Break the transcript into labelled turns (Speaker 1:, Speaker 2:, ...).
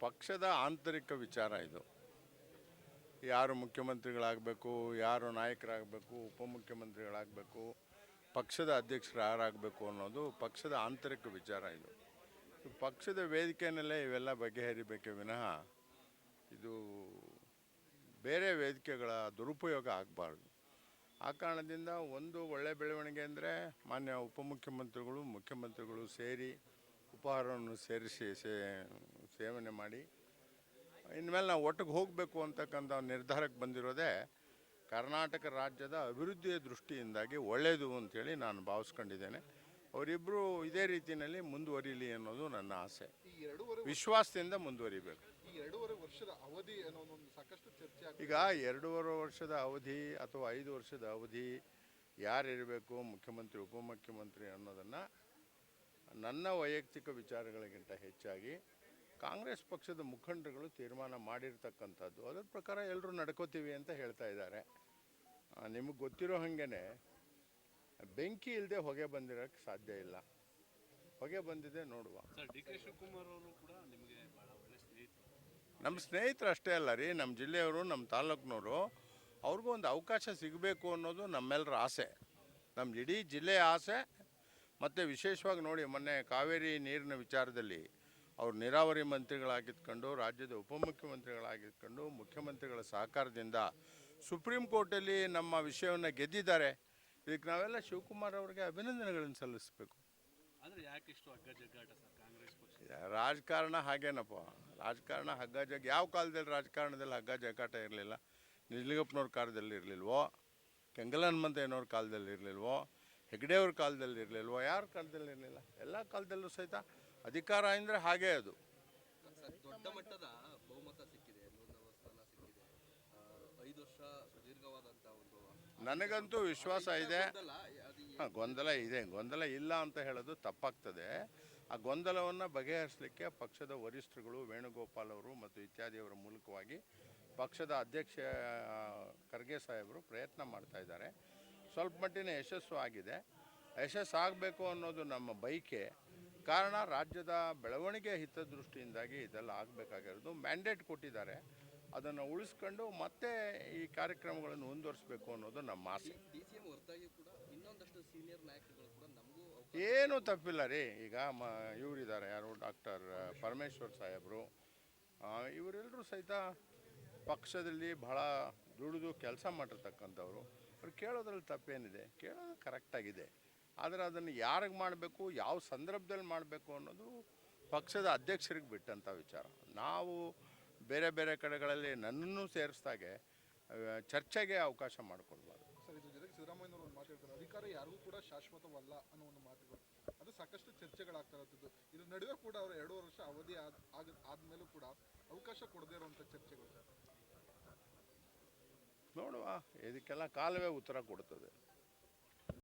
Speaker 1: ಪಕ್ಷದ ಆಂತರಿಕ ವಿಚಾರ ಇದು. ಯಾರು ಮುಖ್ಯಮಂತ್ರಿಗಳಾಗಬೇಕು, ಯಾರು ನಾಯಕರಾಗಬೇಕು, ಉಪಮುಖ್ಯಮಂತ್ರಿಗಳಾಗಬೇಕು, ಪಕ್ಷದ ಅಧ್ಯಕ್ಷರು ಯಾರಾಗಬೇಕು ಅನ್ನೋದು ಪಕ್ಷದ ಆಂತರಿಕ ವಿಚಾರ ಇದು. ಪಕ್ಷದ ವೇದಿಕೆಯಲ್ಲೇ ಇವೆಲ್ಲ ಬಗೆಹರಿಬೇಕೆ ವಿನಃ ಇದು ಬೇರೆ ವೇದಿಕೆಗಳ ದುರುಪಯೋಗ ಆಗಬಾರ್ದು. ಆ ಕಾರಣದಿಂದ ಒಂದು ಒಳ್ಳೆ ಬೆಳವಣಿಗೆ ಅಂದರೆ ಮಾನ್ಯ ಉಪಮುಖ್ಯಮಂತ್ರಿಗಳು, ಮುಖ್ಯಮಂತ್ರಿಗಳು ಸೇರಿ ಉಪಹಾರವನ್ನು ಸೇರಿಸಿ ಸೇ ಸೇವನೆ ಮಾಡಿ ಇನ್ಮೇಲೆ ನಾವು ಒಟ್ಟಿಗೆ ಹೋಗಬೇಕು ಅಂತಕ್ಕಂಥ ನಿರ್ಧಾರಕ್ಕೆ ಬಂದಿರೋದೇ ಕರ್ನಾಟಕ ರಾಜ್ಯದ ಅಭಿವೃದ್ಧಿಯ ದೃಷ್ಟಿಯಿಂದಾಗಿ ಒಳ್ಳೆಯದು ಅಂತೇಳಿ ನಾನು ಭಾವಿಸ್ಕೊಂಡಿದ್ದೇನೆ. ಅವರಿಬ್ಬರು ಇದೇ ರೀತಿಯಲ್ಲಿ ಮುಂದುವರಿಲಿ ಅನ್ನೋದು ನನ್ನ ಆಸೆ. ವಿಶ್ವಾಸದಿಂದ ಮುಂದುವರಿಬೇಕು.
Speaker 2: ಎರಡೂವರೆ ವರ್ಷದ ಅವಧಿ
Speaker 1: ಈಗ ಎರಡೂವರೆ ವರ್ಷದ ಅವಧಿ ಅಥವಾ ಐದು ವರ್ಷದ ಅವಧಿ ಯಾರಿರಬೇಕು ಮುಖ್ಯಮಂತ್ರಿ ಉಪಮುಖ್ಯಮಂತ್ರಿ ಅನ್ನೋದನ್ನು ನನ್ನ ವೈಯಕ್ತಿಕ ವಿಚಾರಗಳಿಗಿಂತ ಹೆಚ್ಚಾಗಿ ಕಾಂಗ್ರೆಸ್ ಪಕ್ಷದ ಮುಖಂಡರುಗಳು ತೀರ್ಮಾನ ಮಾಡಿರ್ತಕ್ಕಂಥದ್ದು. ಅದರ ಪ್ರಕಾರ ಎಲ್ಲರೂ ನಡ್ಕೋತೀವಿ ಅಂತ ಹೇಳ್ತಾ ಇದ್ದಾರೆ. ನಿಮಗೆ ಗೊತ್ತಿರೋ ಹಾಗೇನೆ ಬೆಂಕಿ ಇಲ್ಲದೆ ಹೊಗೆ ಬಂದಿರೋಕ್ಕೆ ಸಾಧ್ಯ ಇಲ್ಲ. ಹೊಗೆ ಬಂದಿದೆ ನೋಡುವ. ನಮ್ಮ ಸ್ನೇಹಿತರು. ಅಷ್ಟೇ ಅಲ್ಲ ರೀ ನಮ್ಮ ಜಿಲ್ಲೆಯವರು ನಮ್ಮ ತಾಲೂಕಿನವರು. ಅವ್ರಿಗೂ ಒಂದು ಅವಕಾಶ ಸಿಗಬೇಕು ಅನ್ನೋದು ನಮ್ಮೆಲ್ಲರ ಆಸೆ. ನಮ್ಮ ಇಡೀ ಜಿಲ್ಲೆಯ ಆಸೆ ಮತ್ತು ವಿಶೇಷವಾಗಿ ನೋಡಿ ಮೊನ್ನೆ ಕಾವೇರಿ ನೀರಿನ ವಿಚಾರದಲ್ಲಿ ಅವರು ನೀರಾವರಿ ಮಂತ್ರಿಗಳಾಗಿದ್ಕೊಂಡು ರಾಜ್ಯದ ಉಪಮುಖ್ಯಮಂತ್ರಿಗಳಾಗಿದ್ಕೊಂಡು ಮುಖ್ಯಮಂತ್ರಿಗಳ ಸಹಕಾರದಿಂದ ಸುಪ್ರೀಂ ಕೋರ್ಟಲ್ಲಿ ನಮ್ಮ ವಿಷಯವನ್ನು ಗೆದ್ದಿದ್ದಾರೆ. ಇದಕ್ಕೆ ನಾವೆಲ್ಲ ಶಿವಕುಮಾರ್ ಅವರಿಗೆ ಅಭಿನಂದನೆಗಳನ್ನು ಸಲ್ಲಿಸಬೇಕು. ರಾಜಕಾರಣ ಹಾಗೇನಪ್ಪ. ರಾಜಕಾರಣ ಹಗ್ಗ ಜಗ್ ಯಾವ ಕಾಲದಲ್ಲಿ ರಾಜಕಾರಣದಲ್ಲಿ ಹಗ್ಗ ಜಗ್ಗಾಟ ಇರಲಿಲ್ಲ? ನಿಜಲಿಂಗಪ್ಪನವ್ರ ಕಾಲದಲ್ಲಿ ಇರಲಿಲ್ವೋ? ಕೆಂಗಲಹನುಮಂತಯ್ಯನವ್ರ ಕಾಲದಲ್ಲಿ ಇರಲಿಲ್ವೋ? ಹೆಗ್ಡೆಯವ್ರ ಕಾಲದಲ್ಲಿ ಇರಲಿಲ್ವ? ಯಾರ ಕಾಲದಲ್ಲಿ ಇರಲಿಲ್ಲ? ಎಲ್ಲ ಕಾಲದಲ್ಲೂ ಸಹಿತ ಅಧಿಕಾರ ಅಂದರೆ ಹಾಗೇ ಅದು.
Speaker 3: ದೊಡ್ಡ ಮಟ್ಟದ ಬಹುಮತ ಸಿಕ್ಕಿದೆ ಐದು ವರ್ಷ ಸುದೀರ್ಘವಾದಂಥ ಒಂದು
Speaker 1: ನನಗಂತೂ ವಿಶ್ವಾಸ ಇದೆ.
Speaker 3: ಗೊಂದಲ,
Speaker 1: ಹಾಂ ಗೊಂದಲ ಇದೆ. ಗೊಂದಲ ಇಲ್ಲ ಅಂತ ಹೇಳೋದು ತಪ್ಪಾಗ್ತದೆ. ಆ ಗೊಂದಲವನ್ನು ಬಗೆಹರಿಸಲಿಕ್ಕೆ ಪಕ್ಷದ ವರಿಷ್ಠರುಗಳು ವೇಣುಗೋಪಾಲ್ ಅವರು ಮತ್ತು ಇತ್ಯಾದಿಯವರ ಮೂಲಕವಾಗಿ ಪಕ್ಷದ ಅಧ್ಯಕ್ಷ ಖರ್ಗೆ ಸಾಹೇಬರು ಪ್ರಯತ್ನ ಮಾಡ್ತಾ ಇದ್ದಾರೆ. ಸ್ವಲ್ಪ ಮಟ್ಟಿನ ಯಶಸ್ಸು ಆಗಿದೆ ಯಶಸ್ಸು ಆಗಬೇಕು ಅನ್ನೋದು ನಮ್ಮ ಬೈಕೆ ಕಾರಣ ರಾಜ್ಯದ ಬೆಳವಣಿಗೆ ಹಿತದೃಷ್ಟಿಯಿಂದಾಗಿ ಇದೆಲ್ಲ ಆಗಬೇಕಾಗಿರೋದು. ಮ್ಯಾಂಡೇಟ್ ಕೊಟ್ಟಿದ್ದಾರೆ. ಅದನ್ನು ಉಳಿಸ್ಕೊಂಡು ಮತ್ತೆ ಈ ಕಾರ್ಯಕ್ರಮಗಳನ್ನು ಮುಂದುವರಿಸಬೇಕು ಅನ್ನೋದು ನಮ್ಮ ಆಸೆ. ಏನೂ ತಪ್ಪಿಲ್ಲ ರೀ. ಈಗ ಮ ಇವರಿದ್ದಾರೆ. ಯಾರು? ಡಾಕ್ಟರ್ ಪರಮೇಶ್ವರ್ ಸಾಹೇಬರು. ಇವರೆಲ್ಲರೂ ಸಹಿತ ಪಕ್ಷದಲ್ಲಿ ಬಹಳ ದುಡಿದು ಕೆಲಸ ಮಾಡಿರ್ತಕ್ಕಂಥವ್ರು. ಅವ್ರು ಕೇಳೋದ್ರಲ್ಲಿ ತಪ್ಪೇನಿದೆ? ಕೇಳೋದು ಕರೆಕ್ಟಾಗಿದೆ ಆದರೆ ಅದನ್ನು ಯಾರಿಗೆ ಮಾಡಬೇಕು, ಯಾವ ಸಂದರ್ಭದಲ್ಲಿ ಮಾಡಬೇಕು ಅನ್ನೋದು ಪಕ್ಷದ ಅಧ್ಯಕ್ಷರಿಗೆ ಬಿಟ್ಟಂಥ ವಿಚಾರ. ನಾವು ಬೇರೆ ಬೇರೆ ಕಡೆಗಳಲ್ಲಿ ನನ್ನನ್ನು ಸೇರಿಸ್ದಾಗೆ ಚರ್ಚೆಗೆ ಅವಕಾಶ ಮಾಡಿಕೊಡ್ಬಾರ್ದು.
Speaker 2: ಸರ್, ಇದ್ರ ಜೊತೆಗೆ ಸಿದ್ದರಾಮಯ್ಯನವರು ಒಂದು ಮಾತು ಹೇಳ್ತಾರೆ. ಅಧಿಕಾರ ಯಾರಿಗೂ ಕೂಡ ಶಾಶ್ವತವಲ್ಲ ಅನ್ನೋ ಒಂದು ಮಾತುಗಳು. ಅದು ಸಾಕಷ್ಟು ಚರ್ಚೆಗಳಾಗ್ತಾ ಇರೋದು ಇದ್ರ ನಡುವೆ ಕೂಡ ಅವರು ಎರಡು ವರ್ಷ ಅವಧಿ ಆದ, ಆಗ, ಆದ್ಮೇಲೂ ಕೂಡ ಅವಕಾಶ ಕೊಡದೇ ಇರುವಂಥ ಚರ್ಚೆಗಳು
Speaker 1: இதுக்கெல்லாம் காலவே உத்தரவு கொடுத்தது.